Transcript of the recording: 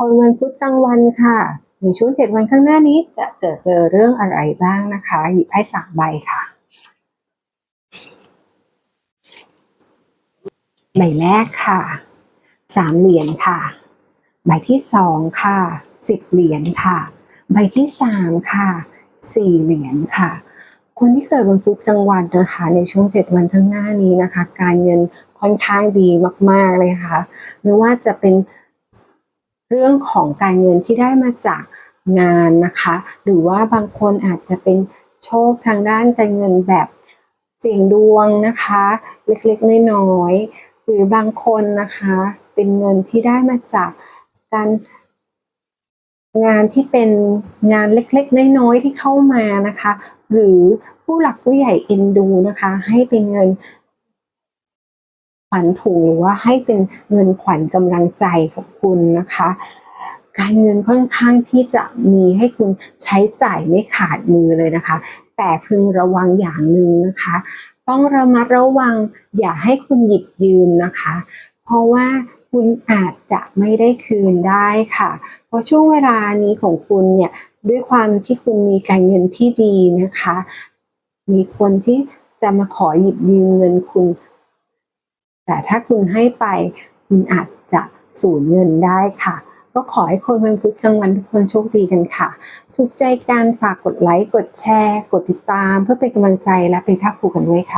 คนวันพุธกลางวันค่ะในช่วงเจ็ดวันข้างหน้านี้จะเจอเจอเรื่องอะไรบ้างนะคะ หยิบให้สามใบค่ะ ใบแรกค่ะสามเหรียญค่ะ ใบที่สองค่ะสิบเหรียญค่ะ ใบที่สามค่ะสี่เหรียญค่ะ คนที่เกิดวันพุธกลางวันนะคะ ในช่วงเจ็ดวันข้างหน้านี้นะคะ การเงินค่อนข้างดีมาก ๆเลยค่ะ ไม่ว่าจะเป็น เรื่องของการเงินที่ได้มาจากงานนะคะ หรือว่าบางคนอาจจะเป็นโชคทางด้านการเงินแบบเสี่ยงดวงนะคะ เล็กๆน้อยๆหรือบางคนนะคะเป็นเงินที่ได้มาจากการงานที่เป็นงานเล็กๆ น้อยๆที่เข้ามานะคะ หรือผู้หลักผู้ใหญ่เอ็นดูนะคะ ให้เป็นเงิน วัญถุงหรือว่าให้เป็นเงินขวัญกำลังใจของคุณนะคะ การเงินค่อนข้างที่จะมีให้คุณใช้จ่ายไม่ขาดมือเลยนะคะ แต่พึงระวังอย่างหนึ่งนะคะ ต้องระมัดระวังอย่าให้คุณหยิบยืมนะคะ เพราะว่าคุณอาจจะไม่ได้คืนได้ค่ะ เพราะช่วงเวลานี้ของคุณเนี่ยด้วยความที่คุณมีการเงินที่ดีนะคะ มีคนที่จะมาขอหยิบยืมเงินคุณ แต่ถ้าคุณให้ไปคุณอาจจะสูญเงินได้ค่ะ ก็ขอให้คนวันพุธกลางวันทุกคนโชคดีกันค่ะ ทุกใจการฝากกดไลค์ กดแชร์ กดติดตามเพื่อเป็นกำลังใจและเป็นค่าครูกันด้วยค่ะ